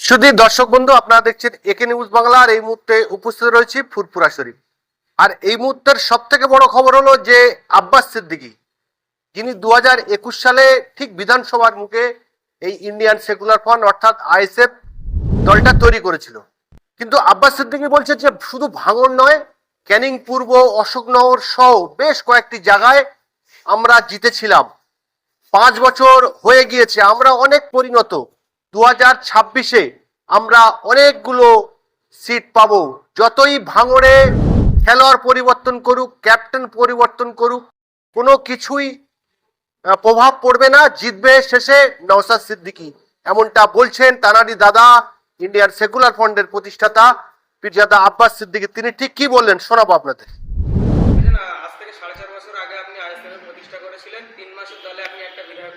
শুধু দর্শক বন্ধু, আপনারা দেখছেন একে নিউজ বাংলা, আর এই মুহূর্তে উপস্থিত রয়েছি ফুরপুরা শরীফ। আর এই মুহূর্তের সব থেকে বড় খবর হলো যে আব্বাস সিদ্দিকী, যিনি দু সালে ঠিক বিধানসভার মুখে এই ইন্ডিয়ান সেকুলার ফ্রন্ট অর্থাৎ আইএসএফ দলটা তৈরি করেছিল। কিন্তু আব্বাস সিদ্দিকী বলছে যে শুধু ভাঙন নয়, ক্যানিং পূর্ব, অশোকনগর সহ বেশ কয়েকটি জায়গায় আমরা জিতেছিলাম। পাঁচ বছর হয়ে গিয়েছে, আমরা অনেক পরিণত। দু হাজার ছাব্বিশে আমরা অনেকগুলো সিট পাবো। যতই ভাঙড়ে খেলোয়াড় পরিবর্তন করুক, ক্যাপ্টেন পরিবর্তন করুক, কোনো কিছুই প্রভাব পড়বে না, জিতবে শেষে নওসাদ সিদ্দিকী। এমনটা বলছেন তানারি দাদা, ইন্ডিয়ান সেকুলার ফ্রন্টের প্রতিষ্ঠাতা পীরজাদা আব্বাস সিদ্দিকি। তিনি ঠিক কি বললেন শোনাবো আপনাদের। তিন মাসের দলে আপনি একটা বিধায়ক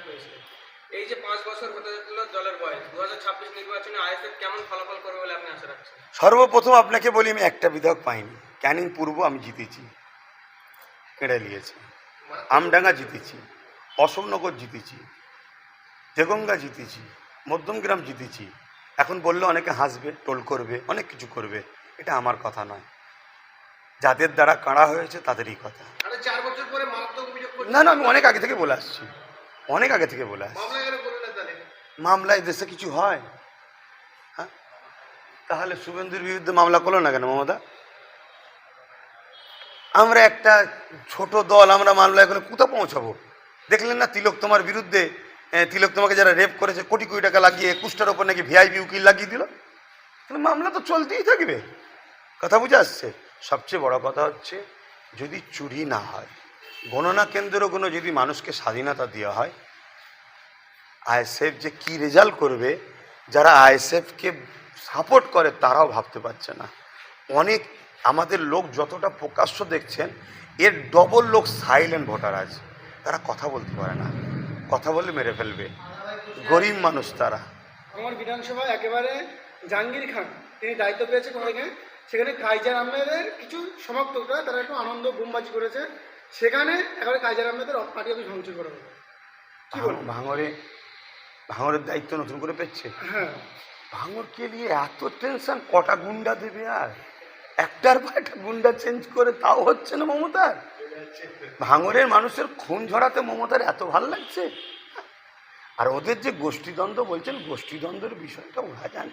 এই যে পাঁচ বছর হতে যেত দলের বয়স দু হাজার ছাব্বিশ নির্বাচনে আইএসএফ কেমন ফলাফল করবে বলে আপনি আশা রাখছেন? সর্বপ্রথম আপনাকে বলি আমি একটা বিধায়ক পাইনি। ক্যানিং পূর্ব আমি জিতেছি। কেড়ে নিয়েছি। আমডাঙ্গা জিতেছি। অশোকনগর জিতেছি। দেগঙ্গা জিতেছি। মধ্যমগ্রাম জিতেছি। এখন বললে অনেকে হাসবে টোল করবে অনেক কিছু করবে। এটা আমার কথা নয়। যাদের দ্বারা কাঁড়া হয়েছে তাদেরই কথা। না না আমি অনেক আগে থেকে বলে আসছি। অনেক আগে থেকে বলে আসছি মামলা কেন করলেন না তাহলে মামলায় দেশে কিছু হয়? হ্যাঁ? তাহলে শুভেন্দুর বিরুদ্ধে মামলা করল না কেন মমতা? আমরা একটা ছোট দল, আমরা মামলা এখানে কোথাও পৌঁছাবো? দেখলেন না তিলক তোমার বিরুদ্ধে তিলক তোমাকে যারা রেপ করেছে, কোটি কোটি টাকা লাগিয়ে একুশটার ওপর নাকি ভিআইপি উকিল লাগিয়ে দিল? তাহলে মামলা তো চলতেই থাকবে। কথা বুঝে আসছে? সবচেয়ে বড় কথা হচ্ছে, যদি চুরি না হয়, গণনা কেন্দ্রগুলো যদি মানুষকে স্বাধীনতা দেওয়া হয় আইএসএফ যে কি রেজাল্ট করবে যারা আইএসএফকে সাপোর্ট করে তারাও ভাবতে পারছে না। অনেক আমাদের লোক যতটা প্রকাশ্য দেখছেন এর ডবল লোক সাইলেন্ট ভোটার আছে। তারা কথা বলতে পারে না। কথা বলে মেরে ফেলবে। গরিব মানুষ তারা। আমার বিধানসভা একেবারে জাহাঙ্গীর খান তিনি দায়িত্ব পেয়েছে কোনোদিকে সেখানে কাইজার আহমেদের কিছু সমর্থকরা তারা একটু আনন্দ বোমবাজি করেছে। সেখানে একেবারে কাইজার আহমেদের পার্টি অফিস ভাঙচুর করা হলো। ভাঙরে ভাঙরের দায়িত্ব নতুন করে পেচ্ছে হ্যাঁ। ভাঙরকে নিয়ে এত টেনশন কটা গুন্ডা দেবে আর? একটার পর একটা গুন্ডা চেঞ্জ করে তাও হচ্ছে না মমতার? ভাঙরের মানুষের খুন ঝরাতে মমতার এত ভালো লাগছে? আর ওদের যে গোষ্ঠীদ্বন্দ্ব বলছেন গোষ্ঠীদ্বন্দ্বের বিষয়টা ওরা জানে।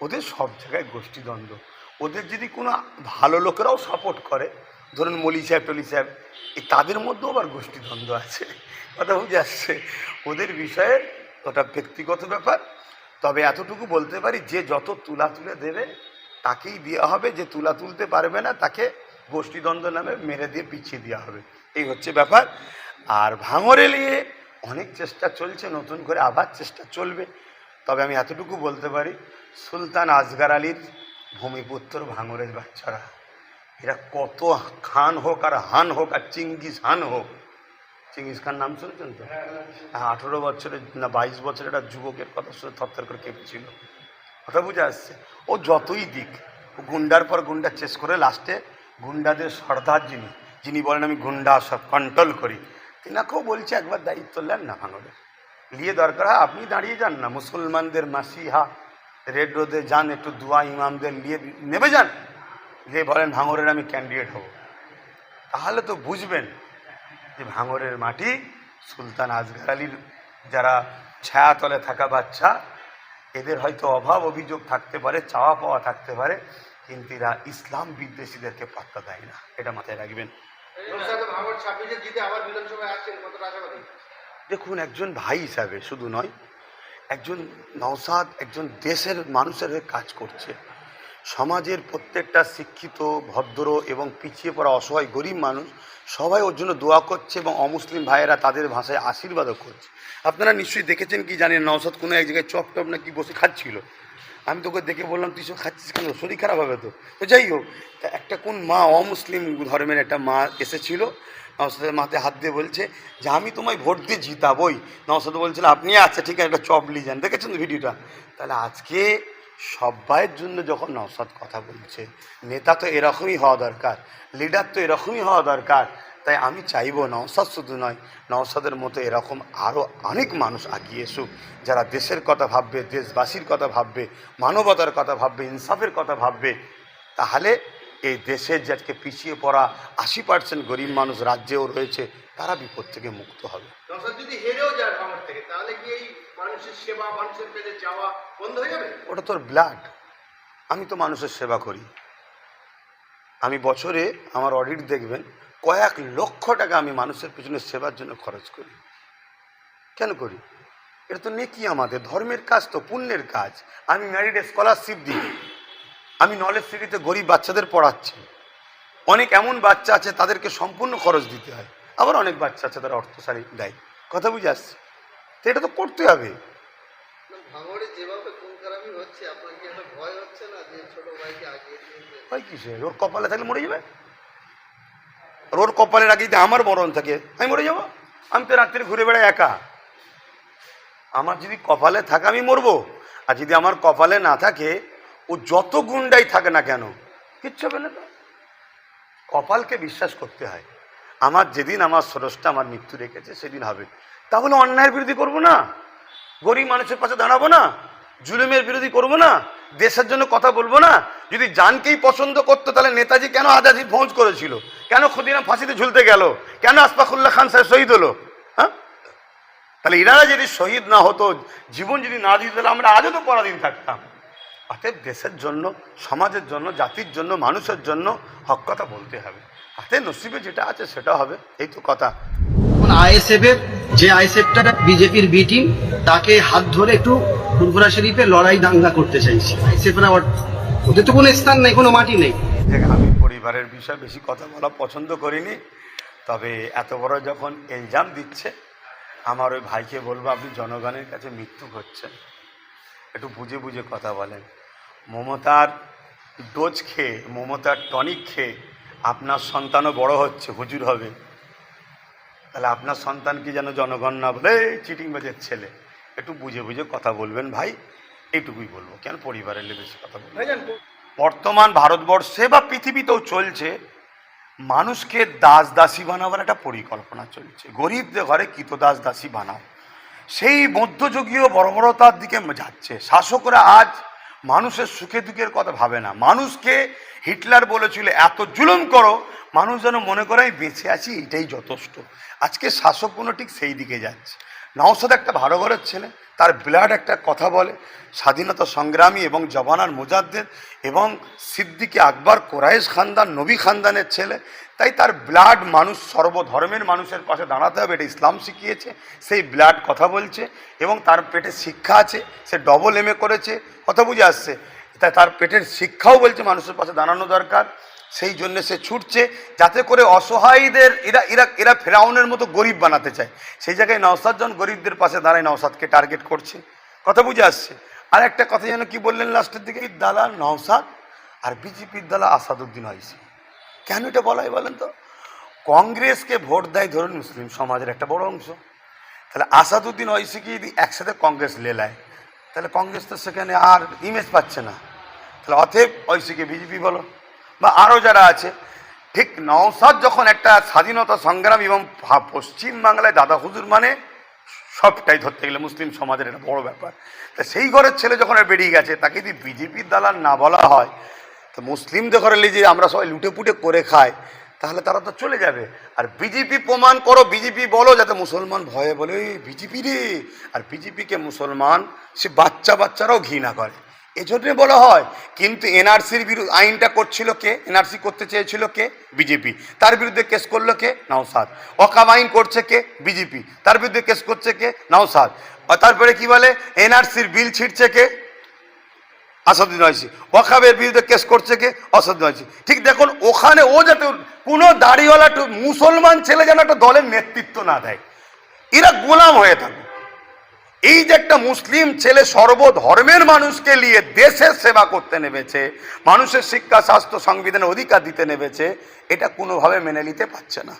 ওদের সব জায়গায় গোষ্ঠীদ্বন্দ্ব। ওদের যদি কোনো ভালো লোকেরাও সাপোর্ট করে ধরুন মলি সাহেব টলি সাহেব এই তাদের মধ্যেও আবার গোষ্ঠীদ্বন্দ্ব আছে। কথা বুঝে আসছে? ওদের বিষয়ে ওটা ব্যক্তিগত ব্যাপার। তবে এতটুকু বলতে পারি যে যত তুলা তুলে দেবে, তাকেই দেওয়া হবে। যে তুলা তুলতে পারবে না, তাকে গোষ্ঠীদ্বন্দ্ব নামে মেরে দিয়ে পিছিয়ে দেওয়া হবে। এই হচ্ছে ব্যাপার। আর ভাঙরে নিয়ে অনেক চেষ্টা চলছে, নতুন করে আবার চেষ্টা চলবে। তবে আমি এতটুকু বলতে পারি, সুলতান আজগার আলীর ভূমিপুত্র ভাঙরের বাচ্চারা, এরা কত খান হোক আর হান হোক আর চিঙ্গিস হান হোক চিঙ্গিস খান নাম শুনেছেন তো? হ্যাঁ আঠেরো বছরের না, বাইশ বছরের একটা যুবকের কথা শুনে থরথর করে কেঁপেছিল। কথা বুঝে আসছে? ও যতই দিক গুন্ডার পর গুন্ডা চেস করে লাস্টে গুন্ডাদের সর্দার যিনি যিনি বলেন, আমি গুন্ডা সব কন্ট্রোল করি। তিনাকেও বলছে, একবার দায়িত্ব নেন না ভাঙড়ে। নিয়ে দরকার হয়, আপনি দাঁড়িয়ে যান না। মুসলমানদের মাসিহা, রেড রোদে যান, একটু দুয়া ইমামদের নিয়ে নেমে যান। যে বলেন ভাঙরের আমি ক্যান্ডিডেট হব। তাহলে তো বুঝবেন যে ভাঙরের মাটি সুলতান আজগার আলীর যারা ছায়াতলে থাকা বাচ্চা, এদের হয়তো অভাব অভিযোগ থাকতে পারে, চাওয়া পাওয়া থাকতে পারে, কিন্তু এরা ইসলাম বিদ্বেষীদেরকে পাত্তা দেয় না। এটা মাথায় রাখবেন। দেখুন, একজন ভাই হিসাবে শুধু নয়, একজন নওসাদ একজন দেশের মানুষের হয়ে কাজ করছে। সমাজের প্রত্যেকটা শিক্ষিত, ভদ্র এবং পিছিয়ে পড়া অসহায় গরিব মানুষ সবাই ওর জন্য দোয়া করছে এবং অমুসলিম ভাইয়েরা তাদের ভাষায় আশীর্বাদও করছে। আপনারা নিশ্চয়ই দেখেছেন কি জানেন নওসাদ কোনো এক জায়গায় চপ টপ না কি বসে খাচ্ছিল। আমি তোকে দেখে বললাম, তুই সব খাচ্ছিস কেন? শরীর খারাপ হবে তো? তো যাই হোক, তা একটা কোন মা অমুসলিম ধর্মের একটা মা এসেছিল নওসাদের মাথায় হাত দিয়ে বলছে যে, আমি তোমায় ভোট দিয়ে জিতাবই। নওসাদ বলছিল, আপনি আচ্ছা ঠিক আছে, একটা চপ নিয়ে যান। দেখেছেন ভিডিওটা? তাহলে আজকে সবাইয়ের জন্য যখন নওসাদ কথা বলছে, নেতা তো এরকমই হওয়া দরকার লিডার তো এরকমই হওয়া দরকার, তাই আমি চাইব নওসাদ শুধু নয়, নওসাদের মতো এরকম আরও অনেক মানুষ আগিয়ে এসুক, যারা দেশের কথা ভাববে, দেশবাসীর কথা ভাববে, মানবতার কথা ভাববে, ইনসাফের কথা ভাববে, তাহলে এই দেশের যে আজকে পিছিয়ে পড়া আশি পার্সেন্ট গরিব মানুষ রাজ্যেও রয়েছে তারা বিপদ থেকে মুক্ত হবে। ওটা তোর ব্লাড আমি তো মানুষের সেবা করি। আমি বছরে আমার অডিট দেখবেন কয়েক লক্ষ টাকা আমি মানুষের পিছনে সেবার জন্য খরচ করি। কেন করি? এটা তো নেকি আমাদের ধর্মের কাজ তো পুণ্যের কাজ। আমি ম্যারিড স্কলারশিপ দিই। আমি নলেজ সিটিতে গরিব বাচ্চাদের পড়াচ্ছি। অনেক এমন বাচ্চা আছে তাদেরকে সম্পূর্ণ খরচ দিতে হয়। আবার অনেক বাচ্চা আছে তারা অর্থশালী দেয়। কথা বুঝে আসছে? তো এটা তো করতে হবে। হয় কিসে ওর কপালে থাকলে মরে যাবে? আর ওর কপালের আগে যদি আমার মরণ থাকে আমি মরে যাব? আমি তো রাত্রে ঘুরে বেড়াই একা। আমার যদি কপালে থাকে আমি মরবো। আর যদি আমার কপালে না থাকে ও যত গুন্ডাই থাকে না কেন, কিচ্ছু হবে না কপালকে বিশ্বাস করতে হয়। আমার যেদিন আমার স্রষ্টা আমার মৃত্যু রেখেছে, সেদিন হবে। তাহলে অন্যায়ের বিরোধী করব না? গরিব মানুষের পাশে দাঁড়াবো না? জুলুমের বিরোধী করব না? দেশের জন্য কথা বলব না? যদি জানকেই পছন্দ করতো, তাহলে নেতাজি কেন আজাদি ভোজ করেছিল? কেন খুদিরাম ফাঁসিতে ঝুলতে গেল? কেন আসফাকুল্লাহ খান সাহেব শহীদ হলো? হ্যাঁ? তাহলে ইনারা যদি শহীদ না হতো, জীবন যদি না দিত, তাহলে আমরা আজও তো পরাধীন থাকতাম। অতএব দেশের জন্য সমাজের জন্য জাতির জন্য মানুষের জন্য হক কথা বলতে হবে। হাতে নসিবে যেটা আছে সেটা হবে এই তো কথা। এখন আইএসএফ এর যে আইএসএফটা বিজেপির বি টিম তাকে হাত ধরে একটু ফুরফুরা শরীফে লড়াই দাঙ্গা করতে চাইছে। আইএসএফ এর আবার ওদের তো কোনো স্থান নেই কোনো মাটি নেই। আমি পরিবারের বিষয়ে বেশি কথা বলা পছন্দ করিনি তবে এত বড় যখন এলজাম দিচ্ছে আমার ওই ভাইকে বলব আপনি জনগণের কাছে মৃত্যু হচ্ছেন একটু বুঝে বুঝে কথা বলেন। মমতার ডোজ খেয়ে মমতার টনিক খেয়ে আপনার সন্তানও বড় হচ্ছে হুজুর হবে। তাহলে আপনার সন্তান কি যেন জনগণ না বলে চিটিং বাজের ছেলে। একটু বুঝে বুঝে কথা বলবেন ভাই এইটুকুই বলব। কেন পরিবারের বেশি কথা বলব? ভাইজান বর্তমান ভারতবর্ষে বা পৃথিবীতেও চলছে মানুষকে দাস দাসী বানাবার একটা পরিকল্পনা চলছে। গরিবদের ঘরে দাস দাসী বানাও? সেই মধ্যযুগীয় বর্বরতার দিকে যাচ্ছে। শাসকরা আজ মানুষের সুখে দুঃখের কথা ভাবে না। মানুষকে হিটলার বলেছিল, এত জুলুম করো। মানুষ যেন মনে করে, আমি বেঁচে আছি, এটাই যথেষ্ট। আজকে শাসক কোনো ঠিক সেই দিকে যাচ্ছে। নওসাদ একটা ভালো ঘরের ছেলে, তার ব্লাড একটা কথা বলে। স্বাধীনতা সংগ্রামী এবং জবানার মুজাদ্দেদ এবং সিদ্দিকে আকবর কোরাইশ খানদান, নবী খানদানের ছেলে। তাই তার ব্লাড মানুষ, সর্বধর্মের মানুষের পাশে দাঁড়াতে হবে, এটা ইসলাম শিখিয়েছে, সেই ব্লাড কথা বলছে এবং তার পেটে শিক্ষা আছে, সে ডবল এম করেছে। কথা বুঝে আসছে। তাই তার পেটের শিক্ষাও বলছে মানুষের পাশে দাঁড়ানো দরকার। সেই জন্য সে ছুটছে যাতে করে অসহায়ীদের, এরা এরা এরা ফেরাউনের মতো গরিব বানাতে চায়। সেই জায়গায় নওসাদ জন গরিবদের পাশে দাঁড়ায় নওসাদকে টার্গেট করছে। কথা বুঝে আসছে। আর একটা কথা যেন কি বললেন লাস্টের দিকে দালা নওসাদ আর বিজেপির দালা আসাদুদ্দিন হয়েছে কেন এটা বলা হয় বলেন তো? কংগ্রেসকে ভোট দেয় ধরুন মুসলিম সমাজের একটা বড় অংশ। তাহলে আসাদুদ্দিন ঐশীকে যদি একসাথে কংগ্রেস লেলায়, তাহলে কংগ্রেস তো সেখানে আর ইমেজ পাচ্ছে না। তাহলে অতএব ঐশীকে বিজেপি বলো। বা আরও যারা আছে, ঠিক নওসাদ যখন একটা স্বাধীনতা সংগ্রাম এবং পশ্চিমবাংলায় দাদা হুজুর মানে সবটাই ধরতে গেলে মুসলিম সমাজের একটা বড় ব্যাপার। তা সেই ঘরের ছেলে যখন বেরিয়ে গেছে, তাকে যদি বিজেপির দালাল না বলা হয়, তো মুসলিমদের ঘরে যে আমরা সবাই লুটে পুটে করে খাই, তাহলে তারা তো চলে যাবে। আর বিজেপি প্রমাণ করো, বিজেপি বলো, যাতে মুসলমান ভয়ে বলে বিজেপি রে! আর বিজেপিকে মুসলমান, সে বাচ্চা বাচ্চারাও ঘৃণা করে। এজন্যে বলা হয়, কিন্তু এনআরসির বিরুদ্ধে আইনটা করছিল কে? এনআরসি করতে চেয়েছিল কে? বিজেপি। তার বিরুদ্ধে কেস করল কে? নওসাদ অকাম আইন করছে কে? বিজেপি। তার বিরুদ্ধে কেস করছে কে? নওসাদ তারপরে কি বলে? এনআরসির বিল ছিটছে কে? আসাদুদ্দিন ওয়াইসি। ওয়াকাবের বিরুদ্ধে কেস করছে কে? আসাদুদ্দিন ওয়াইসি। ঠিক দেখুন, ওখানে ও যাতে কোনো দাড়িওয়ালা মুসলমান ছেলে যেন একটা দলের নেতৃত্ব না দেয়। এরা গোলাম হয়ে থাকে এই যে একটা মুসলিম ছেলে সর্বধর্মের মানুষকে নিয়ে দেশের সেবা করতে নেমেছে, মানুষের শিক্ষা, স্বাস্থ্য, সংবিধানের অধিকার দিতে নেমেছে, এটা কোনোভাবে মেনে নিতে পারছে না।